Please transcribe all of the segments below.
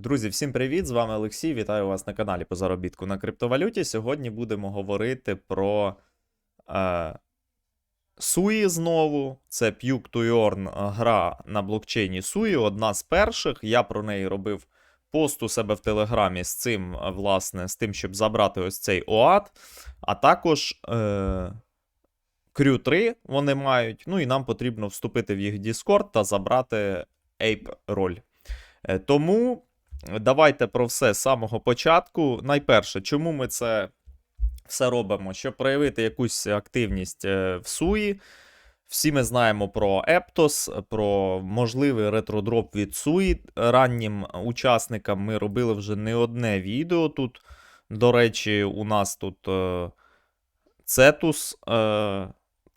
Друзі, всім привіт! З вами Олексій. Вітаю вас на каналі по заробітку на криптовалюті. Сьогодні будемо говорити про е, Sui знову. Це Puke to Earn гра на блокчейні Sui, одна з перших. Я про неї робив пост у себе в Телеграмі з цим, е, власне, з тим, щоб забрати ось цей OAT. А також е, Crew 3 вони мають. Ну і нам потрібно вступити в їх Discord та забрати Ape роль. Е, Тому давайте про все з самого початку. Найперше, чому ми це все робимо? Щоб проявити якусь активність е, в Суї. Всі ми знаємо про Ептос, про можливий ретродроп від Суї. Раннім учасникам ми робили вже не одне відео тут. До речі, у нас тут е, Цетус, е,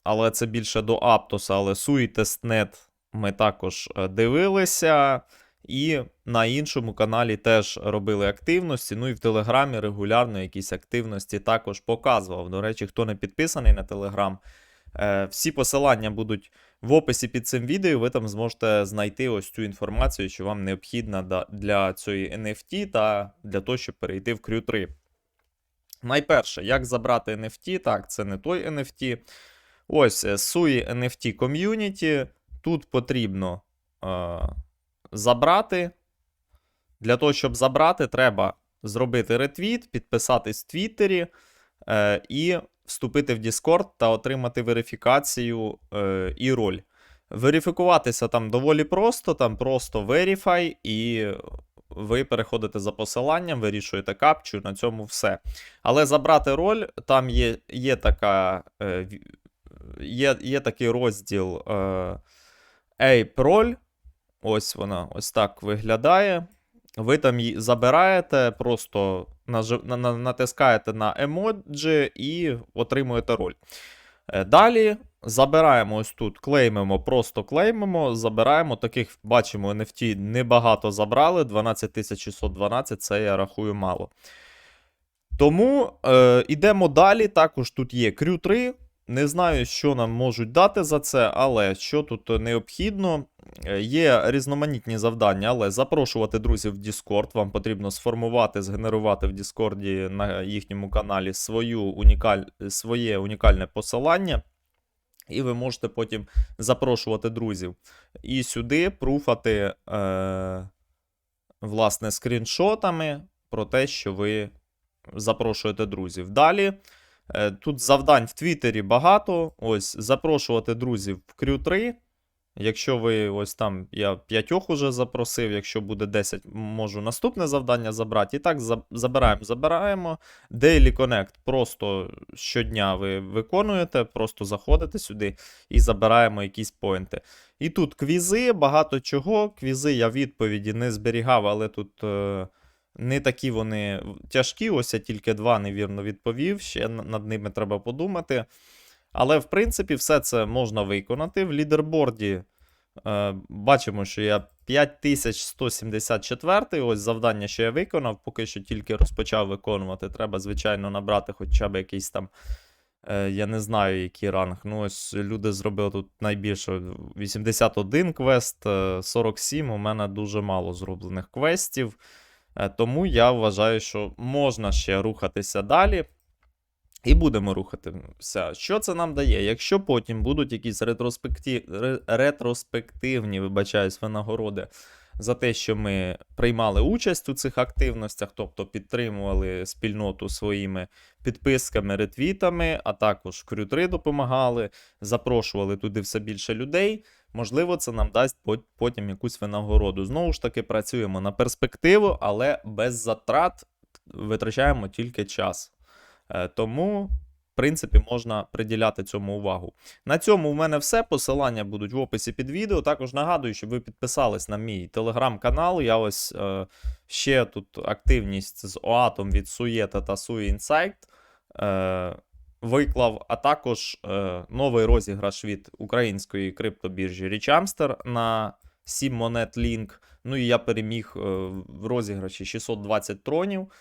але це більше до Аптоса, але Суї Тестнет ми також е, дивилися. І на іншому каналі теж робили активності. Ну і в Телеграмі регулярно якісь активності також показував. До речі, хто не підписаний на Телеграм, е, всі посилання будуть в описі під цим відео. Ви там зможете знайти ось цю інформацію, що вам необхідна для цієї NFT та для того, щоб перейти в Crew 3. Найперше, як забрати NFT? Так, це не той NFT. Ось е, SUI NFT Community. Тут потрібно. Забрати. Для того, щоб забрати, треба зробити ретвіт, підписатись в Твіттері е, і вступити в Discord та отримати верифікацію е, і роль. Верифікуватися там доволі просто, там просто Verify, і ви переходите за посиланням, вирішуєте капчу, на цьому все. Але забрати роль, там є, є, така, е, є, є такий розділ е, Ape роль. Ось вона ось так виглядає. Ви там її забираєте, просто натискаєте на емоджі і отримуєте роль. Е, Далі забираємо ось тут, клеймимо, просто клеймимо, забираємо таких, бачимо, NFT небагато забрали, 12612, це я рахую мало. Тому е, йдемо далі. Також тут є Crew 3. Не знаю, що нам можуть дати за це, але що тут необхідно. Е, Є різноманітні завдання, але запрошувати друзів в Discord. Вам потрібно сформувати, згенерувати в Discord на їхньому каналі свою унікаль... своє унікальне посилання. І ви можете потім запрошувати друзів. І сюди пруфати, е... власне, скріншотами про те, що ви запрошуєте друзів. Далі. Е, Тут завдань в Твіттері багато. Ось запрошувати друзів в Crew 3. Якщо ви ось там, я п'ятьох уже запросив, якщо буде 10, можу наступне завдання забрати. І так, забираємо, забираємо. Daily Connect просто щодня ви виконуєте, просто заходите сюди і забираємо якісь поінти. І тут квізи, багато чого. Квізи я відповіді не зберігав, але тут. Е- не такі вони тяжкі, ось я тільки два невірно відповів, ще над ними треба подумати. Але, в принципі, все це можна виконати. В лідерборді е, бачимо, що я 5174. Ось завдання, що я виконав, поки що тільки розпочав виконувати. Треба, звичайно, набрати хоча б якийсь там. е, Я не знаю, який ранг. Ну, ось люди зробили тут найбільше 81 квест, е, 47. У мене дуже мало зроблених квестів. Е, Тому я вважаю, що можна ще рухатися далі. І будемо рухатися. Що це нам дає? Якщо потім будуть якісь ретроспектив... ретроспективні, вибачаюсь, винагороди за те, що ми приймали участь у цих активностях, тобто підтримували спільноту своїми підписками, ретвітами, а також 3 допомагали, запрошували туди все більше людей. Можливо, це нам дасть потім якусь винагороду. Знову ж таки, працюємо на перспективу, але без затрат витрачаємо тільки час. Е, Тому, в принципі, можна приділяти цьому увагу. На цьому в мене все. Посилання будуть в описі під відео. Також нагадую, щоб ви підписались на мій телеграм-канал. Я ось е, ще тут активність з ОАТом від Суєта та Insight. Е, виклав, а також е, новий розіграш від української криптобіржі Richamster на 7 монет Link. Ну і я переміг е, в розіграші 620 тронів.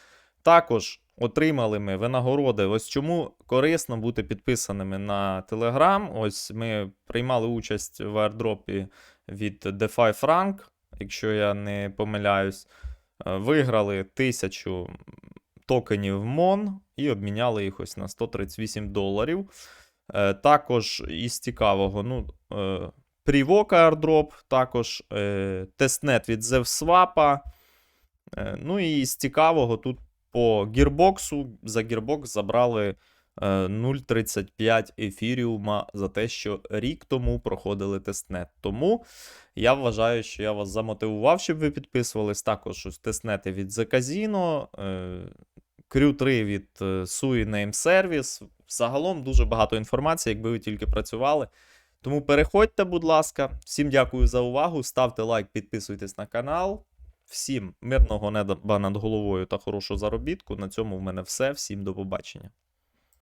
Також отримали ми винагороди. Ось чому корисно бути підписаними на Telegram. Ось ми приймали участь в аирдропі від DeFi Frank, якщо я не помиляюсь. Е, Виграли 1000 токенів МОН і обміняли їх ось на 138 доларів. Е, Також із цікавого, ну, е, Привока airdrop, також е, тестнет від ZevSwap. Е, Ну і з цікавого тут по гірбоксу за гірбокс забрали е, 0,35 ефіріума за те, що рік тому проходили тестнет. Тому я вважаю, що я вас замотивував, щоб ви підписувались. Також тестнети від е, Crew 3 від е, SUI Name Service. Загалом дуже багато інформації, якби ви тільки працювали. Тому переходьте, будь ласка. Всім дякую за увагу. Ставте лайк, підписуйтесь на канал. Всім мирного неба над головою та хорошого заробітку. На цьому в мене все. Всім до побачення.